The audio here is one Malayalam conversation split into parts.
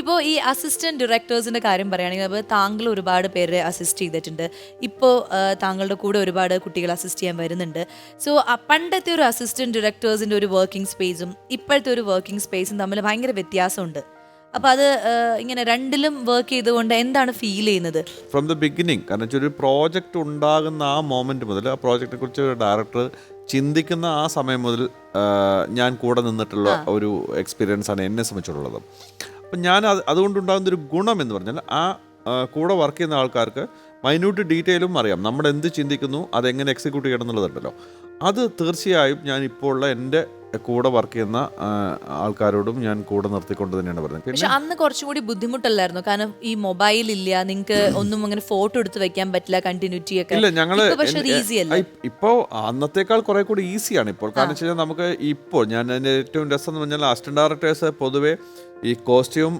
ഇപ്പോൾ ഈ അസിസ്റ്റന്റ് ഡയറക്ടേഴ്സിന്റെ കാര്യം പറയുകയാണെങ്കിൽ അപ്പോൾ താങ്കൾ ഒരുപാട് പേരെ അസിസ്റ്റ് ചെയ്തിട്ടുണ്ട്. ഇപ്പോൾ താങ്കളുടെ കൂടെ ഒരുപാട് കുട്ടികൾ അസിസ്റ്റ് ചെയ്യാൻ വരുന്നുണ്ട്. സോ പണ്ടത്തെ ഒരു അസിസ്റ്റന്റ് ഡയറക്ടേഴ്സിന്റെ ഒരു വർക്കിംഗ് സ്പേസും ഇപ്പോഴത്തെ ഒരു വർക്കിംഗ് സ്പേസും തമ്മിൽ ഭയങ്കര വ്യത്യാസമുണ്ട്. അപ്പൊ അത് ഇങ്ങനെ രണ്ടിലും വർക്ക് ചെയ്തുകൊണ്ട് എന്താണ് ഫീൽ ചെയ്യുന്നത്? ഫ്രം ദ ബിഗിനിങ് കാരണം വെച്ചാൽ ഒരു പ്രോജക്റ്റ് ഉണ്ടാകുന്ന ആ മോമെന്റ് മുതൽ ആ പ്രോജക്റ്റിനെ കുറിച്ച് ഡയറക്ടർ ചിന്തിക്കുന്ന ആ സമയം മുതൽ ഞാൻ കൂടെ നിന്നിട്ടുള്ള ഒരു എക്സ്പീരിയൻസ് ആണ് എന്നെ സംബന്ധിച്ചുള്ളത്. അപ്പം ഞാൻ അത് അതുകൊണ്ടുണ്ടാകുന്ന ഒരു ഗുണം എന്ന് പറഞ്ഞാൽ ആ ആ, കൂടെ വർക്ക് ചെയ്യുന്ന ആൾക്കാർക്ക് മൈന്യൂട്ട് ഡീറ്റെയിലും അറിയാം. നമ്മൾ എന്ത് ചിന്തിക്കുന്നു അതെങ്ങനെ എക്സിക്യൂട്ട് ചെയ്യണം എന്നുള്ളതുണ്ടല്ലോ. അത് തീർച്ചയായും ഞാൻ ഇപ്പോൾ ഉള്ള എന്റെ കൂടെ വർക്ക് ചെയ്യുന്ന ആൾക്കാരോടും ഞാൻ കൂടെ നിർത്തിക്കൊണ്ട് തന്നെയാണ് പറഞ്ഞത് പക്ഷെ അന്ന് കുറച്ചും കൂടി ബുദ്ധിമുട്ടല്ലായിരുന്നു. കാരണം ഈ മൊബൈൽ ഇല്ല നിങ്ങൾക്ക് ഒന്നും അങ്ങനെ ഫോട്ടോ എടുത്ത് വെക്കാൻ പറ്റില്ല കണ്ടിന്യൂറ്റി ഒക്കെ. ഇല്ല ഞങ്ങൾ ഇ- ഇപ്പോ അന്നത്തേക്കാൾ കുറെ കൂടി ഈസിയാണ് ഇപ്പോൾ. കാരണം വെച്ച് കഴിഞ്ഞാൽ നമുക്ക് ഇപ്പോൾ ഞാൻ എന്റെ ഏറ്റവും രസം എന്ന് പറഞ്ഞാൽ അസിസ്റ്റന്റ് ഡയറക്ടേഴ്സ് പൊതുവെ ഈ കോസ്റ്റ്യൂം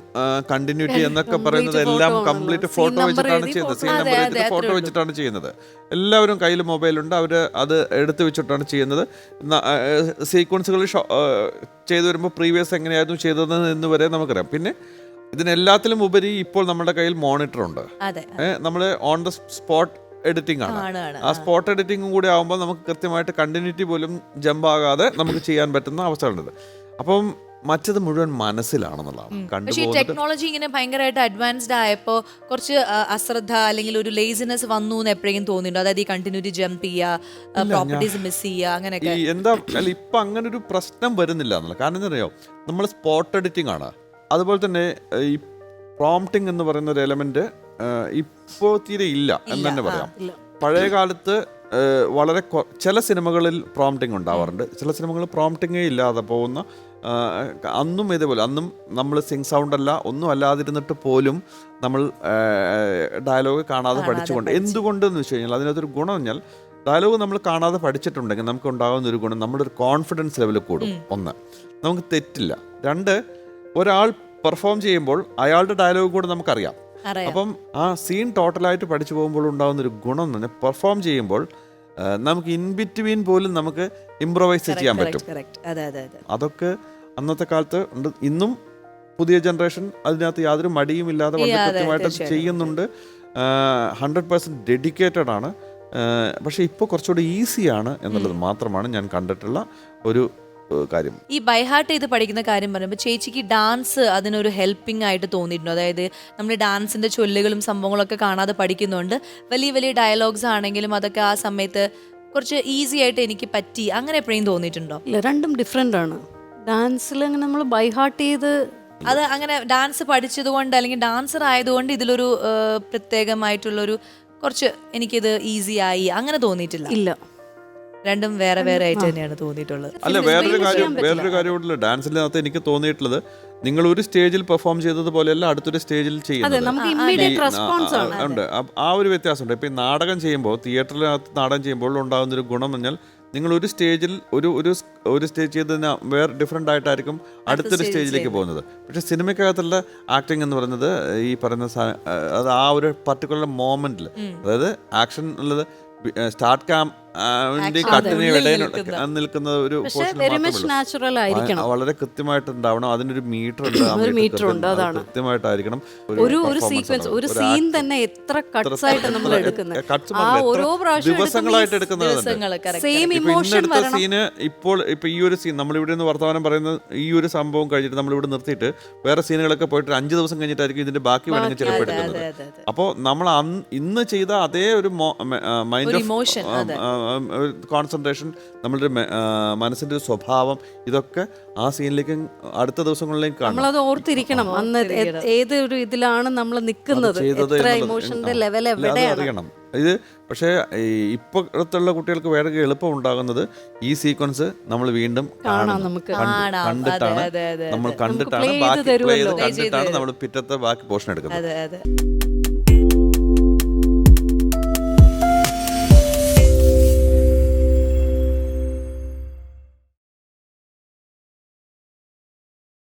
കണ്ടിന്യൂറ്റി എന്നൊക്കെ പറയുന്നത് എല്ലാം കംപ്ലീറ്റ് ഫോട്ടോ വെച്ചിട്ടാണ് ചെയ്യുന്നത്. സീൻ നമ്പർ ഫോട്ടോ വെച്ചിട്ടാണ് ചെയ്യുന്നത്. എല്ലാവരും കയ്യിൽ മൊബൈലുണ്ട് അവർ അത് എടുത്തു വെച്ചിട്ടാണ് ചെയ്യുന്നത്. സീക്വൻസുകൾ ചെയ്തു വരുമ്പോൾ പ്രീവിയസ് എങ്ങനെയായിരുന്നു ചെയ്തത് എന്ന് വരെ നമുക്കറിയാം. പിന്നെ ഇതിനെല്ലാത്തിലും ഉപരി ഇപ്പോൾ നമ്മുടെ കയ്യിൽ മോണിറ്റർ ഉണ്ട്. നമ്മൾ ഓൺ ദ സ്പോട്ട് എഡിറ്റിംഗ് ആണ്. ആ സ്പോട്ട് എഡിറ്റിംഗും കൂടി ആകുമ്പോൾ നമുക്ക് കൃത്യമായിട്ട് കണ്ടിന്യൂറ്റി പോലും ജമ്പ് ആകാതെ നമുക്ക് ചെയ്യാൻ പറ്റുന്ന അവസരമുണ്ട് അപ്പം മറ്റത് മുഴുവൻ മനസ്സിലാണെന്നുള്ളതാണ്. പക്ഷേ ഈ ടെക്നോളജി ഇങ്ങനെ ഭയങ്കരമായിട്ട് അഡ്വാൻസ്ഡ് ആയപ്പോൾ കുറച്ച് ആ, അശ്രദ്ധ അല്ലെങ്കിൽ ഒരു ലേസിനെസ് വന്നു എന്ന് എപ്പോഴെങ്കിലും തോന്നിയിട്ടുണ്ടോ? അതായത് ഈ കണ്ടിന്യൂറ്റി ജമ്പ് ചെയ്യുക പ്രോപ്പർട്ടീസ് മിസ് ചെയ്യുക അങ്ങനെയൊക്കെ? ഈ എന്താ അല്ല ഇപ്പൊ അങ്ങനെ ഒരു പ്രശ്നം വരുന്നില്ല എന്നുള്ള. കാരണം എന്താ അറിയോ നമ്മൾ സ്പോട്ട് എഡിറ്റിംഗ് ആണ്. അതുപോലെ തന്നെ ഏഹ്, ഈ പ്രോംപ്റ്റിംഗ് എന്ന് പറയുന്ന ഒരു എലമെന്റ് ഇപ്പോൾ തീരെ ഇല്ല എന്ന് തന്നെ പറയാം. പഴയ കാലത്ത് ഏഹ്, വളരെ കൊ- ചില സിനിമകളിൽ പ്രോംപ്റ്റിംഗ് ഉണ്ടാവാറുണ്ട്. ചില സിനിമകളിൽ പ്രോംപ്റ്റിംഗേ ഇല്ലാതെ പോകുന്ന അന്നും ഇതേപോലെ അന്നും നമ്മൾ സിങ് സൗണ്ട് അല്ല ഒന്നും അല്ലാതിരുന്നിട്ട് പോലും നമ്മൾ ഡയലോഗ് കാണാതെ പഠിച്ചുകൊണ്ട്. എന്തുകൊണ്ടെന്ന് വെച്ച് കഴിഞ്ഞാൽ അതിനകത്തൊരു ഗുണം പറഞ്ഞാൽ ഡയലോഗ് നമ്മൾ കാണാതെ പഠിച്ചിട്ടുണ്ടെങ്കിൽ നമുക്ക് ഉണ്ടാകുന്ന ഒരു ഗുണം നമ്മുടെ ഒരു കോൺഫിഡൻസ് ലെവൽ കൂടും. ഒന്ന് നമുക്ക് തെറ്റില്ല. രണ്ട് ഒരാൾ പെർഫോം ചെയ്യുമ്പോൾ അയാളുടെ ഡയലോഗ് കൂടെ നമുക്കറിയാം. അപ്പം ആ സീൻ ടോട്ടലായിട്ട് പഠിച്ചു പോകുമ്പോൾ ഉണ്ടാകുന്ന ഒരു ഗുണം എന്ന് പറഞ്ഞാൽ പെർഫോം ചെയ്യുമ്പോൾ നമുക്ക് ഇൻ ബിറ്റ്വീൻ പോലും നമുക്ക് ഇംപ്രൊവൈസ് ചെയ്യാൻ പറ്റും. അതൊക്കെ അന്നത്തെ കാലത്ത് ഉണ്ട്. ഇന്നും പുതിയ ജനറേഷൻ അതിനകത്ത് യാതൊരു മടിയും ഇല്ലാതെ വളരെ കൃത്യമായിട്ട് ചെയ്യുന്നുണ്ട്. ഹൺഡ്രഡ് പെർസെന്റ് ഡെഡിക്കേറ്റഡ് ആണ്. പക്ഷേ ഇപ്പോൾ കുറച്ചുകൂടി ഈസിയാണ് എന്നുള്ളത് മാത്രമാണ് ഞാൻ കണ്ടിട്ടുള്ള ഒരു കാര്യം. ഈ ബൈഹാർട്ട് ചെയ്ത് പഠിക്കുന്ന കാര്യം പറയുമ്പോൾ ചേച്ചിക്ക് ഡാൻസ് അതിനൊരു ഹെൽപ്പിംഗ് ആയിട്ട് തോന്നിയിട്ടുണ്ടോ. അതായത് നമ്മൾ ഡാൻസിന്റെ ചൊല്ലുകളും സംഭവങ്ങളൊക്കെ കാണാതെ പഠിക്കുന്നുണ്ട് വലിയ വലിയ ഡയലോഗ്സ് ആണെങ്കിലും അതൊക്കെ ആ സമയത്ത് കുറച്ച് ഈസി ആയിട്ട് എനിക്ക് പറ്റി. അങ്ങനെ എപ്പോഴും തോന്നിയിട്ടുണ്ടോ? ഇല്ല രണ്ടും ഡിഫറെന്റ് ആണ്. ഡാൻസിൽ അങ്ങനെ നമ്മൾ ബൈഹാർട്ട് ചെയ്ത് അത് അങ്ങനെ ഡാൻസ് പഠിച്ചത് കൊണ്ട് അല്ലെങ്കിൽ ഡാൻസർ ആയതുകൊണ്ട് ഇതിലൊരു പ്രത്യേകമായിട്ടുള്ളൊരു കുറച്ച് എനിക്കിത് ഈസി ആയി. അങ്ങനെ തോന്നിയിട്ടില്ല? ഇല്ല. രണ്ടും വേറെ വേറെ ആയിട്ട് തന്നെയാണ് തോന്നിയിട്ടുള്ളത്. അല്ല വേറൊരു കാര്യം. വേറൊരു കാര്യമുണ്ടല്ലോ ഡാൻസിനകത്ത് എനിക്ക് തോന്നിയിട്ടുള്ളത് നിങ്ങൾ ഒരു സ്റ്റേജിൽ പെർഫോം ചെയ്തത് പോലെയല്ല അടുത്തൊരു സ്റ്റേജിൽ അതെ ചെയ്യുന്നത് നമുക്ക് ആ, ഇമ്മീഡിയറ്റ് റെസ്പോൺസ് ആണ്. ഉണ്ട്. ആ ഒരു വ്യത്യാസമുണ്ട്. ഇപ്പൊ ഈ നാടകം ചെയ്യുമ്പോൾ തിയേറ്ററിനകത്ത് നാടകം ചെയ്യുമ്പോൾ ഉണ്ടാകുന്ന ഒരു ഗുണം എന്നാൽ പറഞ്ഞാൽ നിങ്ങൾ ഒരു സ്റ്റേജിൽ ഒരു ഒരു ഒരു സ്റ്റേജ് ചെയ്തതിന് വേറെ ഡിഫറെന്റ് ആയിട്ടായിരിക്കും അടുത്തൊരു സ്റ്റേജിലേക്ക്. പോകുന്നത്. പക്ഷേ സിനിമയ്ക്കകത്തുള്ള ആക്ടിങ് എന്ന് പറയുന്നത് ഈ പറയുന്ന സാ- അത് ആ ഒരു പർട്ടിക്കുലർ മോമെന്റിൽ അതായത് ആക്ഷൻ ഉള്ളത് സ്റ്റാർട്ട് ക്യാം Action കട്ടിന് ഇടയിൽ നിൽക്കുന്ന. ഒരു. നാച്ചുറൽ ആയിരിക്കണം വളരെ കൃത്യമായിട്ട് ഉണ്ടാവണം അതിനൊരു മീറ്റർ ഉണ്ട് ഒരു meter ഉണ്ട്, അതാണ്. കൃത്യമായിട്ടായിരിക്കണം ഒരു ഒരു സീക്വൻസ് ഒരു സീൻ തന്നെ എത്ര കട്ട്സ് ആയിട്ട് നമ്മൾ എടുക്കുന്നത് ആ ഓരോ പ്രാവശ്യം ദിവസങ്ങളായിട്ട് എടുക്കുന്നത് സെയിം ഇമോഷൻ സീന് ഇപ്പോൾ ഇപ്പൊ ഈ ഒരു സീൻ നമ്മളിവിടെ നിന്ന് വർത്തമാനം പറയുന്ന ഈ ഒരു സംഭവം കഴിഞ്ഞിട്ട് നമ്മൾ ഇവിടെ നിർത്തിയിട്ട് വേറെ സീനുകളൊക്കെ പോയിട്ട് അഞ്ച് ദിവസം കഴിഞ്ഞിട്ടായിരിക്കും ഇതിന്റെ ബാക്കി വേണമെങ്കിൽ ചിലപ്പോൾ എടുക്കുന്നത്. അപ്പോൾ നമ്മൾ ഇന്ന് ചെയ്ത അതേ ഒരു മൈൻഡ് അതെ. കോൺസെൻട്രേഷൻ നമ്മളുടെ മനസ്സിന്റെ ഒരു സ്വഭാവം ഇതൊക്കെ ആ സീനിലേക്കും അടുത്ത ദിവസങ്ങളിലേക്ക് കാണും നമ്മളത് ഓർത്തിരിക്കണം. അന്ന് ഏത് ഒരു ഇതിലാണ് നമ്മൾ നിൽക്കുന്നത്? ചെയ്തത് എത്ര ഇമോഷന്റെ ലെവൽ എവിടെയാണ്? അറിയണം. ഇത് പക്ഷേ ഇപ്പോഴത്തുള്ള കുട്ടികൾക്ക് വേറെ എളുപ്പം ഉണ്ടാകുന്നത് ഈ സീക്വൻസ് നമ്മൾ വീണ്ടും കാണും. നമുക്ക്. കണ്ടിട്ടാണ് നമ്മൾ കണ്ടിട്ടാണ് ബാക്കി കണ്ടിട്ടാണ് നമ്മൾ പിറ്റത്തെ ബാക്കി പോർഷൻ എടുക്കുന്നത്. അതെ അതെ.